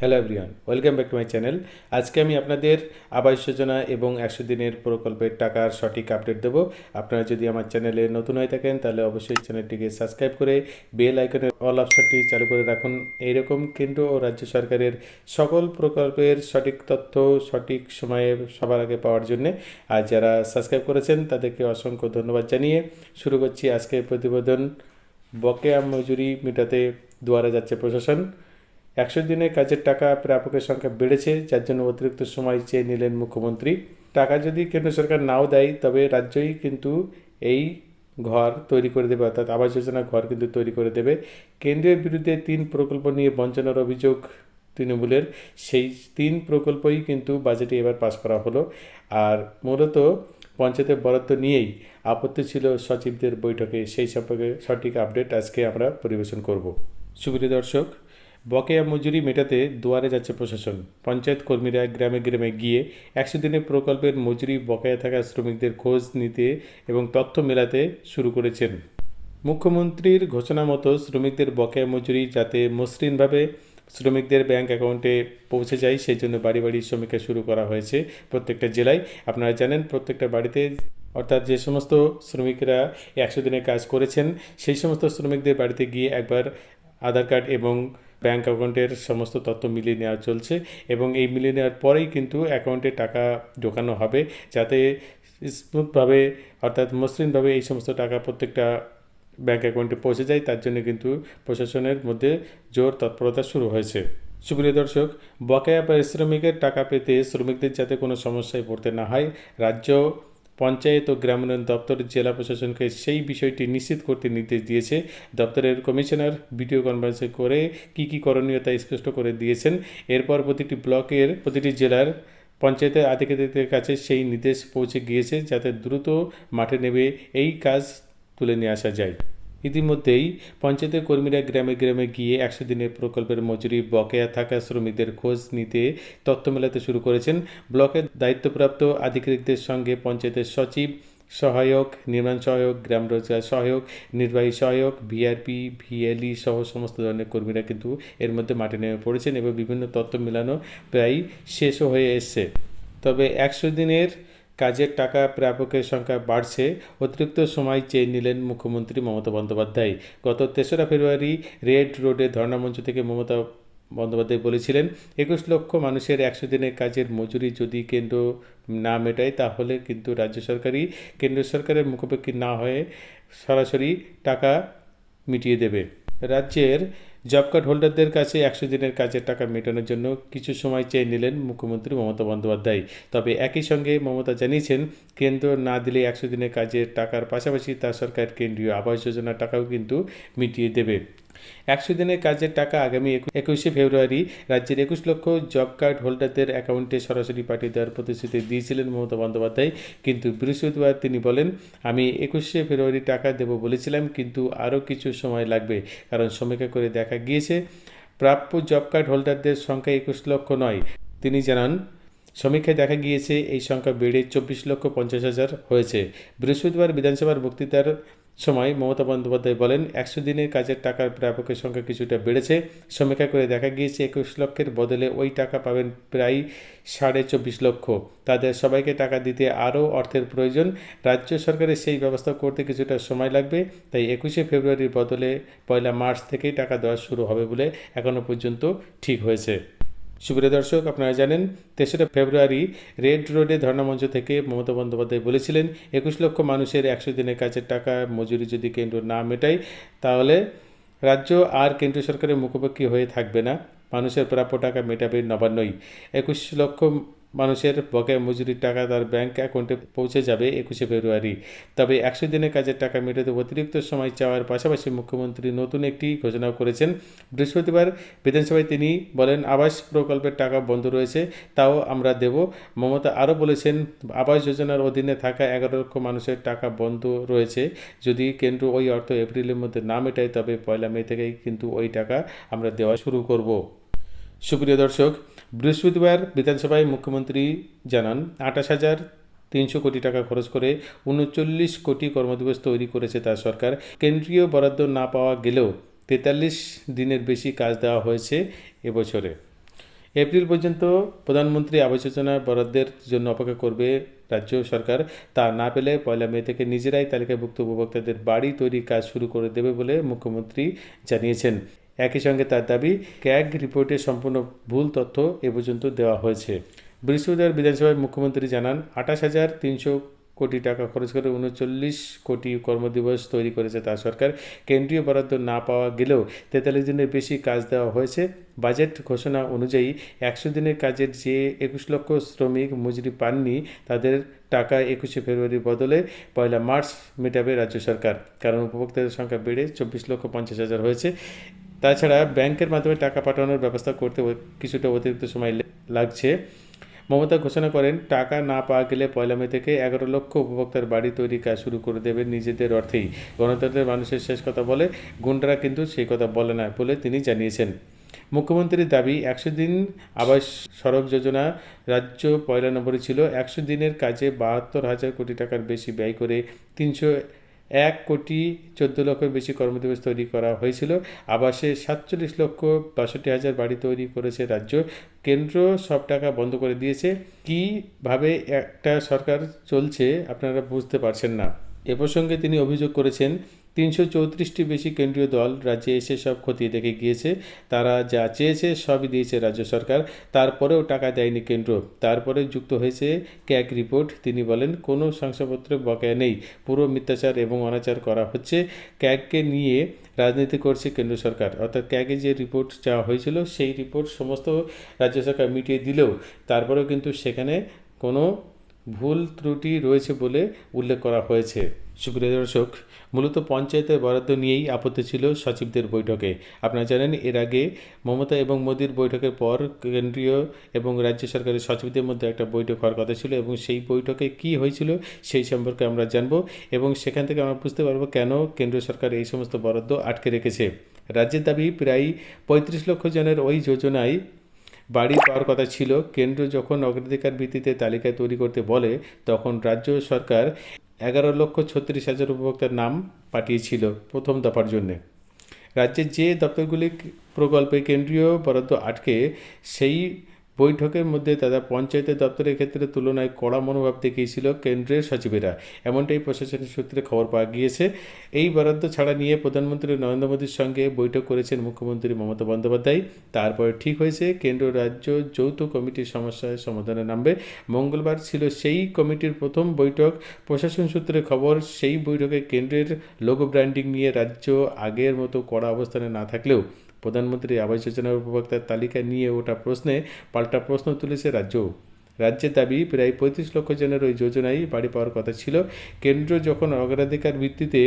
Hello everyone, welcome back to my channel. আজকে আমি আপনাদের আবাস যোজনা এবং একশো দিনের প্রকল্পের টাকার সঠিক আপডেট দেবো। আপনারা যদি আমার চ্যানেলে নতুন হয়ে থাকেন, তাহলে অবশ্যই চ্যানেলটিকে সাবস্ক্রাইব করে বেল আইকনের অল অপশনটি চালু করে রাখুন। এইরকম কেন্দ্র ও রাজ্য সরকারের সকল প্রকল্পের সঠিক তথ্য সঠিক সময়ে সবার আগে পাওয়ার জন্যে। আর যারা সাবস্ক্রাইব করেছেন, তাদেরকে অসংখ্য ধন্যবাদ জানিয়ে শুরু করছি আজকের প্রতিবেদন। বকেয়া মজুরি মেটাতে দুয়ারে যাচ্ছে প্রশাসন। একশো দিনের কাজের টাকা প্রাপকের সংখ্যা বেড়েছে, যার জন্য অতিরিক্ত সময় চেয়ে নিলেন মুখ্যমন্ত্রী। টাকা যদি কেন্দ্র সরকার নাও দেয়, তবে রাজ্যই কিন্তু এই ঘর তৈরি করে দেবে, অর্থাৎ আবাস যোজনা ঘর কিন্তু তৈরি করে দেবে। কেন্দ্রের বিরুদ্ধে তিন প্রকল্প নিয়ে বঞ্চনার অভিযোগ তৃণমূলের। সেই তিন প্রকল্পই কিন্তু বাজেটে এবার পাস করা হলো। আর মূলত পঞ্চায়েতের বরাদ্দ নিয়েই আপত্তি ছিল সচিবদের বৈঠকে। সেই সম্পর্কে সঠিক আপডেট আজকে আমরা পরিবেশন করব। সুপ্রিয় দর্শক বকেয়া মজুরি মেটাতে দুয়ারে যাচ্ছে প্রশাসন। পঞ্চায়েত কর্মীরা গ্রামে গ্রামে গিয়ে একশো দিনের প্রকল্পের মজুরি বকেয়া থাকা শ্রমিকদের খোঁজ নিতে এবং তথ্য মেলাতে শুরু করেছেন। মুখ্যমন্ত্রীর ঘোষণা মতো শ্রমিকদের বকেয়া মজুরি যাতে মসৃণভাবে শ্রমিকদের ব্যাংক অ্যাকাউন্টে পৌঁছে যায়, সেই জন্য বাড়ি বাড়ি সমীক্ষা শুরু করা হয়েছে প্রত্যেকটা জেলায়। আপনারা জানেন, প্রত্যেকটা বাড়িতে অর্থাৎ যে সমস্ত শ্রমিকরা একশো দিনের কাজ করেছেন, সেই সমস্ত শ্রমিকদের বাড়িতে গিয়ে একবার আধার কার্ড এবং ব্যাংক অ্যাকাউন্টের সমস্ত তথ্য মিলিয়ে নেওয়া চলছে এবং এই মিলিয়ে নেওয়ার পরেই কিন্তু অ্যাকাউন্টে টাকা ঢোকানো হবে যাতে স্মুথভাবে অর্থাৎ মসৃণভাবে এই সমস্ত টাকা প্রত্যেকটা ব্যাংক অ্যাকাউন্টে পৌঁছে যায়, তার জন্য কিন্তু প্রশাসনের মধ্যে জোর তৎপরতা শুরু হয়েছে। সুপ্রিয় দর্শক, বকেয়া পারিশ্রমিকের টাকা পেতে শ্রমিকদের যাতে কোনো সমস্যায় পড়তে না হয়, রাজ্য পঞ্চায়েত ও গ্রামোন্নয়ন দপ্তর জেলা প্রশাসনকে সেই বিষয়টি নিশ্চিত করতে নির্দেশ দিয়েছে। দপ্তরের কমিশনার ভিডিও কনফারেন্সে করে কি কি করণীয় তা স্পষ্ট করে দিয়েছেন। এরপর প্রতিটি ব্লকের, প্রতিটি জেলার পঞ্চায়েতের আধিকারিকদের কাছে সেই নির্দেশ পৌঁছে গিয়েছে যাতে দ্রুত মাঠে নেমে এই কাজ তুলে নিয়ে আসা যায়। ইতিমধ্যেই পঞ্চায়েতের কর্মীরা গ্রামে গ্রামে গিয়ে একশো দিনের প্রকল্পের মজুরি, বকেয়া থাকা শ্রমিকদের খোঁজ নিতে তথ্য মেলাতে শুরু করেছেন। ব্লকের দায়িত্বপ্রাপ্ত আধিকারিকদের সঙ্গে পঞ্চায়েতের সচিব, সহায়ক, নির্মাণ সহায়ক, গ্রাম রোজগার সহায়ক, নির্বাহী সহায়ক ভিআরপি ভিএলই সহ সমস্ত ধরনের কর্মীরা কিন্তু এর মধ্যে মাঠে নেমে পড়েছেন এবং বিভিন্ন তথ্য মেলানো প্রায় শেষও হয়ে এসছে। তবে একশো দিনের কাজের টাকা প্রাপকের সংখ্যা বাড়ছে। অতিরিক্ত সময় চেয়ে নিলেন মুখ্যমন্ত্রী মমতা বন্দ্যোপাধ্যায়। গত তেসরা ফেব্রুয়ারি রেড রোডে ধর্ণামঞ্চ থেকে মমতা বন্দ্যোপাধ্যায় বলেছিলেন, একুশ লক্ষ মানুষের একশো দিনের কাজের মজুরি যদি কেন্দ্র না মেটায়, তাহলে কিন্তু রাজ্য সরকারই কেন্দ্র সরকারের মুখোমুখি না হয়ে সরাসরি টাকা মিটিয়ে দেবে। রাজ্যের জব কার্ড হোল্ডারদের কাছে একশো দিনের কাজের টাকা মেটানোর জন্য কিছু সময় চেয়ে নিলেন মুখ্যমন্ত্রী মমতা বন্দ্যোপাধ্যায়। তবে একই সঙ্গে মমতা জানিয়েছেন, কেন্দ্র না দিলে একশো দিনের কাজের টাকার পাশাপাশি তার সরকার কেন্দ্রীয় আবাস যোজনার টাকাও কিন্তু মিটিয়ে দেবে। একশো দিনের কাজের টাকা আগামী একুশে ফেব্রুয়ারি রাজ্যের একুশ লক্ষ জব কার্ড হোল্ডারদের অ্যাকাউন্টে সরাসরি পাঠিয়ে দেওয়ার প্রতিশ্রুতি দিয়েছিলেন মমতা বন্দ্যোপাধ্যায়। কিন্তু বৃহস্পতিবার তিনি বলেন, আমি একুশে ফেব্রুয়ারি টাকা দেব বলেছিলাম, কিন্তু আরও কিছু সময় লাগবে। কারণ সমীক্ষা করে দেখা গিয়েছে, প্রাপ্য জব কার্ড হোল্ডারদের সংখ্যা একুশ লক্ষ নয়। তিনি জানান, সমীক্ষায় দেখা গিয়েছে, এই সংখ্যা বেড়ে চব্বিশ লক্ষ পঞ্চাশ হাজার হয়েছে। বৃহস্পতিবার বিধানসভার বক্তৃতার সময় মমতা বন্দ্যোপাধ্যায় বলেন, একশো দিনের কাজের টাকার প্রাপকের সংখ্যা কিছুটা বেড়েছে। সমীক্ষা করে দেখা গিয়েছে, একুশ লক্ষের বদলে ওই টাকা পাবেন প্রায় সাড়ে চব্বিশ লক্ষ। তাদের সবাইকে টাকা দিতে আরও অর্থের প্রয়োজন। রাজ্য সরকারের সেই ব্যবস্থা করতে কিছুটা সময় লাগবে, তাই একুশে ফেব্রুয়ারির বদলে পয়লা মার্চ থেকেই টাকা দেওয়া শুরু হবে বলে এখনও পর্যন্ত ঠিক হয়েছে। সুপ্রিয় দর্শক, আপনারা জানেন তেসরা ফেব্রুয়ারি রেড রোডে ধর্ণামঞ্চ থেকে মমতা বন্দ্যোপাধ্যায় বলেছিলেন, একুশ লক্ষ মানুষের একশো দিনের কাজের টাকা মজুরি যদি কেন্দ্র না মেটায়, তাহলে রাজ্য আর কেন্দ্র সরকারের মুখোমুখি হয়ে থাকবে না। মানুষের প্রাপ্য টাকা মেটাবে নবান্নই। একুশ লক্ষ মানুষের বকেয়া মজুরির টাকা তার ব্যাংক অ্যাকাউন্টে পৌঁছে যাবে একুশে ফেব্রুয়ারি। তবে একশো দিনের কাজের টাকা মেটাতে অতিরিক্ত সময় চাওয়ার পাশাপাশি মুখ্যমন্ত্রী নতুন একটি ঘোষণাও করেছেন। বৃহস্পতিবার বিধানসভায় তিনি বলেন, আবাস প্রকল্পের টাকা বন্ধ রয়েছে, তাও আমরা দেব। মমতা আরও বলেছেন, আবাস যোজনার অধীনে থাকা এগারো লক্ষ মানুষের টাকা বন্ধ রয়েছে। যদি কেন্দ্র ওই অর্থ এপ্রিলের মধ্যে না মেটায়, তবে পয়লা মে থেকেই কিন্তু ওই টাকা আমরা দেওয়া শুরু করব। সুপ্রিয় দর্শক বৃহস্পতিবার বিধানসভায় মুখ্যমন্ত্রী জানান, আঠাশ হাজার তিনশো কোটি টাকা খরচ করে উনচল্লিশ কোটি কর্মদিবস তৈরি করেছে তার সরকার। কেন্দ্রীয় বরাদ্দ না পাওয়া গেলেও তেতাল্লিশ দিনের বেশি কাজ দেওয়া হয়েছে এবছরে। এপ্রিল পর্যন্ত প্রধানমন্ত্রী আবাস যোজনা বরাদ্দের জন্য অপেক্ষা করবে রাজ্য সরকার। তা না পেলে পয়লা মে থেকে নিজেরাই তালিকাভুক্ত উপভোক্তাদের বাড়ি তৈরির কাজ শুরু করে দেবে বলে মুখ্যমন্ত্রী জানিয়েছেন। একই সঙ্গে তার দাবি, ক্যাগ রিপোর্টে সম্পূর্ণ ভুল তথ্য এ পর্যন্ত দেওয়া হয়েছে। বৃহস্পতিবার বিধানসভায় মুখ্যমন্ত্রী জানান, আঠাশ হাজার তিনশো কোটি টাকা খরচ করে উনচল্লিশ কোটি কর্মদিবস তৈরি করেছে তার সরকার। কেন্দ্রীয় বরাদ্দ না পাওয়া গেলেও তেতাল্লিশ দিনের বেশি কাজ দেওয়া হয়েছে। বাজেট ঘোষণা অনুযায়ী একশো দিনের কাজের যে একুশ লক্ষ শ্রমিক মজুরি পাননি, তাদের টাকা একুশে ফেব্রুয়ারির বদলে পয়লা মার্চ মেটাবে রাজ্য সরকার। কারণ উপভোক্তাদের সংখ্যা বেড়ে চব্বিশ লক্ষ পঞ্চাশ হাজার হয়েছে। তাছাড়া ব্যাংকের মাধ্যমে টাকা পাঠানোর ব্যবস্থা করতে কিছুটা অতিরিক্ত সময় লাগছে। মমতা ঘোষণা করেন, টাকা না পাওয়া গেলে পয়লা মে থেকে এগারো লক্ষ উপভোক্তার বাড়ি তৈরি কাজ শুরু করে দেবে নিজেদের অর্থেই। গণতন্ত্রের মানুষের শেষ কথা বলে, গুন্ডারা কিন্তু সেই কথা বলে না বলে তিনি জানিয়েছেন। মুখ্যমন্ত্রীর দাবি, একশো দিন আবাস সড়ক যোজনা রাজ্য পয়লা নম্বরে ছিল। একশো দিনের কাজে বাহাত্তর হাজার কোটি টাকার বেশি ব্যয় করে তিনশো এক কোটি চোদ্দ লক্ষের বেশি কর্মদিবস তৈরি করা হয়েছিল। আবাসে সাতচল্লিশ লক্ষ বাষট্টি হাজার বাড়ি তৈরি করেছে রাজ্য। কেন্দ্র সব টাকা বন্ধ করে দিয়েছে। কীভাবে একটা সরকার চলছে আপনারা বুঝতে পারছেন না। এ প্রসঙ্গে তিনি অভিযোগ করেছেন, তিনশো চৌত্রিশটি বেশি কেন্দ্রীয় দল রাজ্যে এসে সব খতিয়ে দেখে গিয়েছে, তারা যা চেয়েছে সবই দিয়েছে রাজ্য সরকার, তারপরেও টাকা দেয়নি কেন্দ্র। তারপরে যুক্ত হয়েছে ক্যাক রিপোর্ট, তিনি বলেন, কোনো শংসাপত্র বকেয়া নেই, পুরো মিথ্যাচার এবং অনাচার করা হচ্ছে। ক্যাগকে নিয়ে রাজনীতি করছে কেন্দ্র সরকার, অর্থাৎ ক্যাগে যে রিপোর্ট চাওয়া হয়েছিল, সেই রিপোর্ট সমস্ত রাজ্য সরকার মিটিয়ে দিলেও, তারপরেও কিন্তু সেখানে কোনো ভুল ত্রুটি রয়েছে বলে উল্লেখ করা হয়েছে। সুপ্রিয় দর্শক, মূলত পঞ্চায়েতের বরাদ্দ নিয়েই আপত্তি ছিল সচিবদের বৈঠকে। আপনারা জানেন, এর আগে মমতা এবং মোদির বৈঠকের পর কেন্দ্রীয় এবং রাজ্য সরকারের সচিবদের মধ্যে একটা বৈঠক হওয়ার কথা ছিল এবং সেই বৈঠকে কি হয়েছিল সেই সম্পর্কে আমরা জানব এবং সেখান থেকে আমরা বুঝতে পারব কেন কেন্দ্রীয় সরকার এই সমস্ত বরাদ্দ আটকে রেখেছে। রাজ্যের দাবি, প্রায় পঁয়ত্রিশ লক্ষ জনের ওই যোজনায় বাড়ি পাওয়ার কথা ছিল। কেন্দ্র যখন অগ্রাধিকার ভিত্তিতে তালিকা তৈরি করতে বলে, তখন রাজ্য সরকার এগারো লক্ষ ছত্রিশ হাজার উপভোক্তার নাম পাঠিয়েছিল প্রথম দফার জন্যে। রাজ্যের যে দপ্তরগুলি প্রকল্পে কেন্দ্রীয় বরাদ্দ আটকে, সেই বৈঠকের মধ্যে তারা পঞ্চায়েতের দপ্তরের ক্ষেত্রে তুলনায় কড়া মনোভাব দেখিয়েছিল কেন্দ্রের সচিবেরা। এমনটাই প্রশাসনের সূত্রে খবর পাওয়া গিয়েছে। এই বরাদ্দ ছাড়া নিয়ে প্রধানমন্ত্রী নরেন্দ্র মোদীর সঙ্গে বৈঠক করেছেন মুখ্যমন্ত্রী মমতা বন্দ্যোপাধ্যায়। তারপরে ঠিক হয়েছে, কেন্দ্র রাজ্য যৌথ কমিটির সমস্যার সমাধানে নামবে। মঙ্গলবার ছিল সেই কমিটির প্রথম বৈঠক। প্রশাসন সূত্রে খবর, সেই বৈঠকে কেন্দ্রের লোগো ব্র্যান্ডিং নিয়ে রাজ্য আগের মতো কড়া অবস্থানে না থাকলেও প্রধানমন্ত্রী আবাস যোজনার উপভোক্তার তালিকা নিয়ে ওঠা প্রশ্নে পাল্টা প্রশ্ন তুলেছে রাজ্য। রাজ্যের দাবি, প্রায় পঁয়ত্রিশ লক্ষ জনের ওই যোজনায় বাড়ি পাওয়ার কথা ছিল। কেন্দ্র যখন অগ্রাধিকার ভিত্তিতে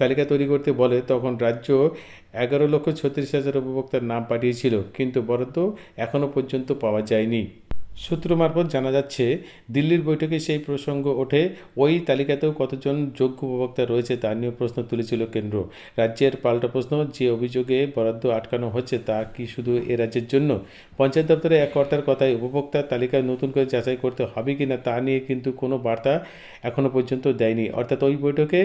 তালিকা তৈরি করতে বলে, তখন রাজ্য এগারো লক্ষ ছত্রিশ হাজার উপভোক্তার নাম পাঠিয়েছিল, কিন্তু বরাদ্দ এখনও পর্যন্ত পাওয়া যায়নি। সূত্র মারফত জানা যাচ্ছে, দিল্লির বৈঠকে সেই প্রসঙ্গ ওঠে। ওই তালিকাতেও কতজন যোগ্য উপভোক্তা রয়েছে তা নিয়ে প্রশ্ন তুলেছিল কেন্দ্র। রাজ্যের পাল্টা প্রশ্ন, যে অভিযোগে বরাদ্দ আটকানো হচ্ছে তা কি শুধু এ রাজ্যের জন্য? পঞ্চায়েত দপ্তরে এক কর্তার কথায় উপভোক্তার তালিকা নতুন করে যাচাই করতে হবে কি না তা নিয়ে কিন্তু কোনো বার্তা এখনও পর্যন্ত দেয়নি। অর্থাৎ ওই বৈঠকে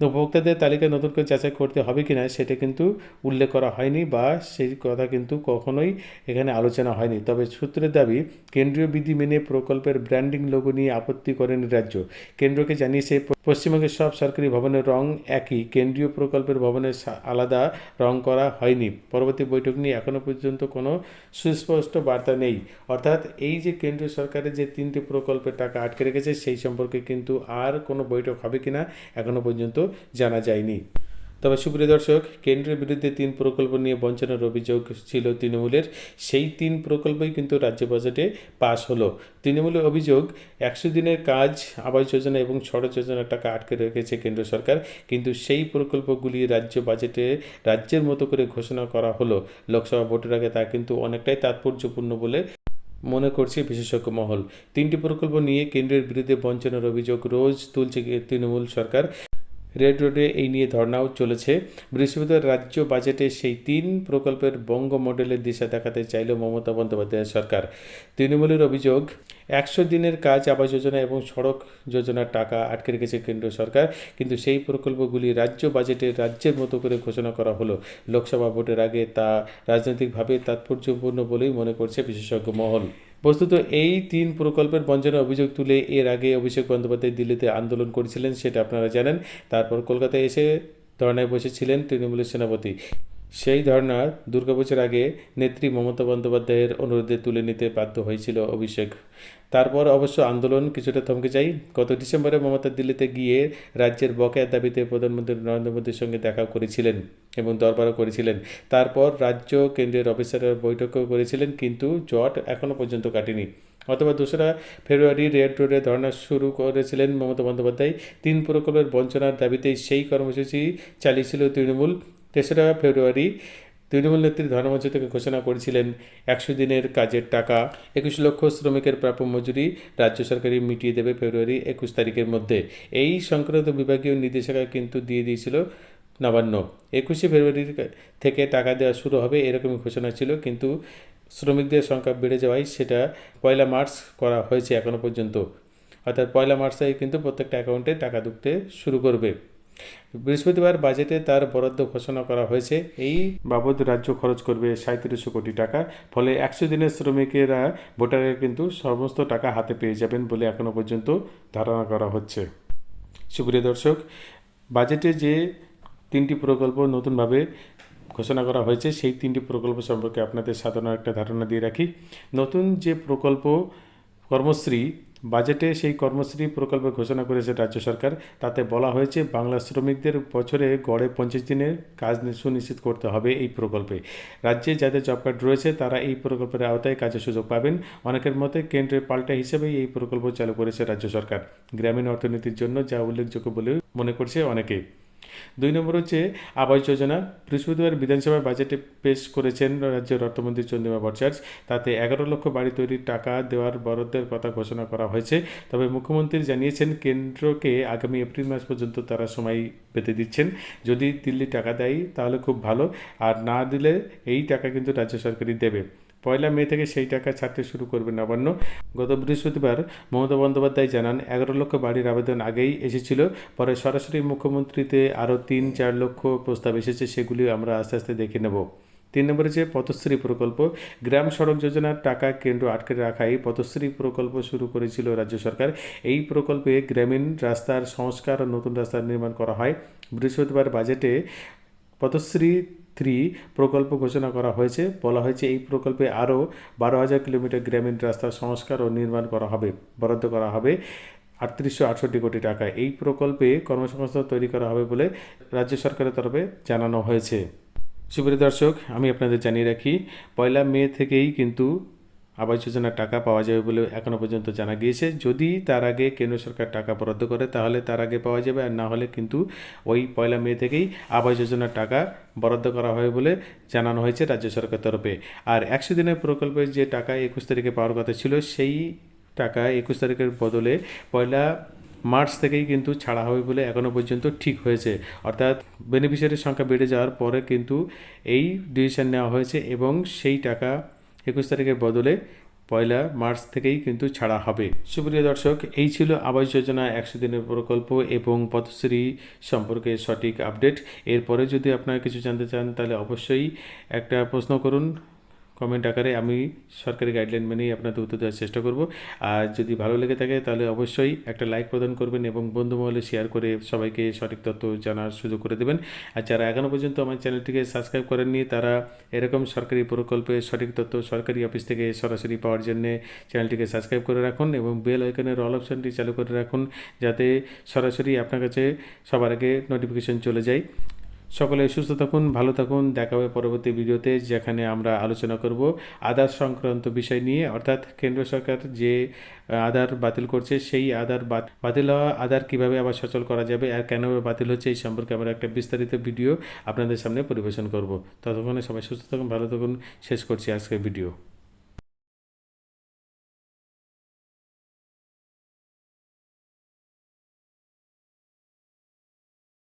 উপভোক্তাদের তালিকা নতুন করে যাচাই করতে হবে কি না সেটা কিন্তু উল্লেখ করা হয়নি বা সেই কথা কিন্তু কখনোই এখানে আলোচনা হয়নি। তবে সূত্রের দাবি কেন্দ্রীয় বিধি মেনে প্রকল্পের ব্র্যান্ডিং লোগো নিয়ে আপত্তি করেন রাজ্য। কেন্দ্রকে জানিয়েছে, পশ্চিমবঙ্গের সব সরকারি ভবনের রং একই, কেন্দ্রীয় প্রকল্পের ভবনের আলাদা রং করা হয়নি। পরবর্তী বৈঠক নিয়ে এখনও পর্যন্ত কোনো সুস্পষ্ট বার্তা নেই। অর্থাৎ এই যে কেন্দ্রীয় সরকারের যে তিনটি প্রকল্পের টাকা আটকে রেখেছে, সেই সম্পর্কে কিন্তু আর কোনো বৈঠক হবে কিনা এখনও পর্যন্ত জানা যায়নি। তবে সুপ্রিয় দর্শক, কেন্দ্রের বিরুদ্ধে তিন প্রকল্প নিয়ে বঞ্চনার অভিযোগ ছিল তৃণমূলের। সেই তিন প্রকল্পই কিন্তু রাজ্য বাজেটে পাশ হলো। তৃণমূলের অভিযোগ, একশো দিনের কাজ, আবাস যোজনা এবং সড়ক যোজনার টাকা আটকে রেখেছে কেন্দ্র সরকার। কিন্তু সেই প্রকল্পগুলি রাজ্য বাজেটে রাজ্যের মতো করে ঘোষণা করা হলো। লোকসভা ভোটের আগে তা কিন্তু অনেকটাই তাৎপর্যপূর্ণ বলে মনে করছে বিশেষজ্ঞ মহল। তিনটি প্রকল্প নিয়ে কেন্দ্রের বিরুদ্ধে বঞ্চনার অভিযোগ রোজ তুলছে তৃণমূল সরকার। রেড রোডে এই নিয়ে ধর্নাও চলেছে। বৃহস্পতিবার রাজ্য বাজেটে সেই তিন প্রকল্পের বঙ্গ মডেলের দিশা দেখাতে চাইল মমতা বন্দ্যোপাধ্যায়ের সরকার। তৃণমূলের অভিযোগ, একশো দিনের কাজ, আবাস যোজনা এবং সড়ক যোজনার টাকা আটকে রেখেছে কেন্দ্র সরকার। কিন্তু সেই প্রকল্পগুলি রাজ্য বাজেটে রাজ্যের মতো করে ঘোষণা করা হলো। লোকসভা ভোটের আগে তা রাজনৈতিকভাবে তাৎপর্যপূর্ণ বলেই মনে করছে বিশেষজ্ঞ মহল। বস্তুত এই তিন প্রকল্পের বঞ্চনার অভিযোগ তুলে এর আগে অভিষেক বন্দ্যোপাধ্যায় দিল্লিতে আন্দোলন করেছিলেন, সেটা আপনারা জানেন। তারপর কলকাতায় এসে ধর্নায় বসেছিলেন তৃণমূলের সেনাপতি। সেই ধর্না দুর্গাপুজোর আগে নেত্রী মমতা বন্দ্যোপাধ্যায়ের অনুরোধে তুলে নিতে বাধ্য হয়েছিল অভিষেক। তারপর অবশ্য আন্দোলন কিছুটা থমকে যায়। গত ডিসেম্বরে মমতা দিল্লিতে গিয়ে রাজ্যের বকেয়া দাবিতে প্রধানমন্ত্রী নরেন্দ্র মোদীর সঙ্গে দেখা করেছিলেন এবং দরবারও করেছিলেন। তারপর রাজ্য কেন্দ্রের অফিসাররা বৈঠকও করেছিলেন কিন্তু জট এখনও পর্যন্ত কাটেনি। অথবা দোসরা ফেব্রুয়ারি রেড রোডে ধর্না শুরু করেছিলেন মমতা বন্দ্যোপাধ্যায়। তিন প্রকল্পের বঞ্চনার দাবিতে সেই কর্মসূচি চালিয়েছিল তৃণমূল। তেসরা ফেব্রুয়ারি তৃণমূল নেত্রী ধর্মমঞ্চ থেকে ঘোষণা করেছিলেন একশো দিনের কাজের টাকা, একুশ লক্ষ শ্রমিকের প্রাপ্য মজুরি রাজ্য সরকারই মিটিয়ে দেবে ফেব্রুয়ারি একুশ তারিখের মধ্যে। এই সংক্রান্ত বিভাগীয় নির্দেশিকা কিন্তু দিয়ে দিয়েছিল নবান্ন। একুশে ফেব্রুয়ারি থেকে টাকা দেওয়া শুরু হবে এরকমই ঘোষণা ছিল, কিন্তু শ্রমিকদের সংখ্যা বেড়ে যাওয়ায় সেটা পয়লা মার্চ করা হয়েছে এখনও পর্যন্ত। অর্থাৎ পয়লা মার্চ কিন্তু প্রত্যেকটা অ্যাকাউন্টে টাকা ঢুকতে শুরু করবে। বৃহস্পতিবার বাজেটে তার বরাদ্দ ঘোষণা করা হয়েছে। এই বাবদ রাজ্য খরচ করবে সাঁত্রিশশো কোটি টাকা, ফলে একশো দিনের শ্রমিকেরা ভোটারের কিন্তু সমস্ত টাকা হাতে পেয়ে যাবেন বলে এখনও পর্যন্ত ধারণা করা হচ্ছে। সুপ্রিয় দর্শক, বাজেটে যে তিনটি প্রকল্প নতুনভাবে ঘোষণা করা হয়েছে, সেই তিনটি প্রকল্প সম্পর্কে আপনাদের সাধারণ একটা ধারণা দিয়ে রাখি। নতুন যে প্রকল্প কর্মশ্রী, বাজেটে সেই কর্মশ্রী প্রকল্প ঘোষণা করেছে রাজ্য সরকার। তাতে বলা হয়েছে, বাংলা শ্রমিকদের বছরে গড়ে পঞ্চাশ দিনের কাজ সুনিশ্চিত করতে হবে এই প্রকল্পে। রাজ্যে যাদের জব কার্ড রয়েছে, তারা এই প্রকল্পের আওতায় কাজের সুযোগ পাবেন। অনেকের মতে, কেন্দ্রের পাল্টা হিসেবেই এই প্রকল্প চালু করেছে রাজ্য সরকার। গ্রামীণ অর্থনীতির জন্য যা উল্লেখযোগ্য বলে মনে করছে অনেকেই দুই নম্বর হচ্ছে আবাস যোজনা। বৃহস্পতিবার বিধানসভার বাজেটে পেশ করেছেন রাজ্যের অর্থমন্ত্রী চন্দ্রিমা ভট্টাচার্য তাতে এগারো লক্ষ বাড়ি তৈরির টাকা দেওয়ার বরাদ্দের কথা ঘোষণা করা হয়েছে। তবে মুখ্যমন্ত্রী জানিয়েছেন, কেন্দ্রকে আগামী এপ্রিল মাস পর্যন্ত তারা সময় পেতে দিচ্ছেন। যদি দিল্লি টাকা দেয়, তাহলে খুব ভালো। আর না দিলে এই টাকা কিন্তু রাজ্য সরকারই দেবে। পয়লা মে থেকে সেই টাকা ছাড়তে শুরু করবে নবান্ন। গত বৃহস্পতিবার মমতা বন্দ্যোপাধ্যায় জানান, এগারো লক্ষ বাড়ির আবেদন আগেই এসেছিল। পরে সরাসরি মুখ্যমন্ত্রীতে আরও তিন, চার লক্ষ প্রস্তাব এসেছে, সেগুলি আমরা আস্তে আস্তে দেখে নেব। তিন নম্বরে যে পথশ্রী প্রকল্প, গ্রাম সড়ক যোজনার টাকা কেন্দ্র আটকে রাখায় পথশ্রী প্রকল্প শুরু করেছিল রাজ্য সরকার। এই প্রকল্পে গ্রামীণ রাস্তার সংস্কার ও নতুন রাস্তার নির্মাণ করা হয়। বৃহস্পতিবার বাজেটে পথশ্রী থ্রি প্রকল্প ঘোষণা করা হয়েছে। বলা হয়েছে, এই প্রকল্পে আরও বারো হাজার কিলোমিটার গ্রামীণ রাস্তার সংস্কার ও নির্মাণ করা হবে, বরাদ্দ করা হবে আটত্রিশশো আটষট্টি কোটি টাকা। এই প্রকল্পে কর্মসংস্থান তৈরি করা হবে বলে রাজ্য সরকারের তরফে জানানো হয়েছে। সুপ্রিয় দর্শক, আমি আপনাদের জানিয়ে রাখি, পয়লা মে থেকেই কিন্তু আবাস যোজনার টাকা পাওয়া যাবে বলে এখনও পর্যন্ত জানা গিয়েছে। যদি তার আগে কেন্দ্র সরকার টাকা বরাদ্দ করে, তাহলে তার আগে পাওয়া যাবে আর না হলে কিন্তু ওই পয়লা মে থেকেই আবাস যোজনার টাকা বরাদ্দ করা হবে বলে জানানো হয়েছে রাজ্য সরকার তরফে। আর একশো দিনের প্রকল্পের যে টাকা একুশ তারিখে পাওয়ার কথা ছিল, সেই টাকা একুশ তারিখের বদলে পয়লা মার্চ থেকেই কিন্তু ছাড়া হবে বলে এখনও পর্যন্ত ঠিক হয়েছে। অর্থাৎ বেনিফিশিয়ারির সংখ্যা বেড়ে যাওয়ার পরে কিন্তু এই ডিসিশন নেওয়া হয়েছে এবং সেই টাকা একুশ তারিখের বদলে পয়লা মার্চ থেকেই কিন্তু ছাড়া হবে। সুপ্রিয় দর্শক, এই ছিল আবাস যোজনা একশো দিনের প্রকল্প এবং পথশ্রী সম্পর্কে সঠিক আপডেট। এরপরে যদি আপনারা কিছু জানতে চান, তাহলে অবশ্যই একটা প্রশ্ন করুন। কমেন্ট আকারে আমি সরকারি গাইডলাইন মেনেই আপনাদের উত্তর দেওয়ার চেষ্টা করব। আর যদি ভালো লেগে থাকে, তাহলে অবশ্যই একটা লাইক প্রদান করবেন এবং বন্ধু মহলে শেয়ার করে সবাইকে সঠিক তথ্য জানার সুযোগ করে দেবেন। আর যারা এখনও পর্যন্ত আমার চ্যানেলটিকে সাবস্ক্রাইব করেননি, তারা এরকম সরকারি প্রকল্পে সঠিক তথ্য সরকারি অফিস থেকে সরাসরি পাওয়ার জন্যে চ্যানেলটিকে সাবস্ক্রাইব করে রাখুন এবং বেল আইকনের অল অপশানটি চালু করে রাখুন, যাতে সরাসরি আপনার কাছে সবার আগে নোটিফিকেশন চলে যায়। সকলে সুস্থ থাকুন, ভালো থাকুন। দেখা হবে পরবর্তী ভিডিওতে যেখানে আমরা আলোচনা করব আধার সংক্রান্ত বিষয় নিয়ে। অর্থাৎ কেন্দ্র সরকার যে আধার বাতিল করছে সেই আধার বাতিল হওয়া আধার কীভাবে আবার সচল করা যাবে আর কেন বাতিল হচ্ছে এই সম্পর্কে আমরা একটা বিস্তারিত ভিডিও আপনাদের সামনে পরিবেশন করব। ততক্ষণে সবাই সুস্থ থাকুন, ভালো থাকুন। শেষ করছি আজকের ভিডিও।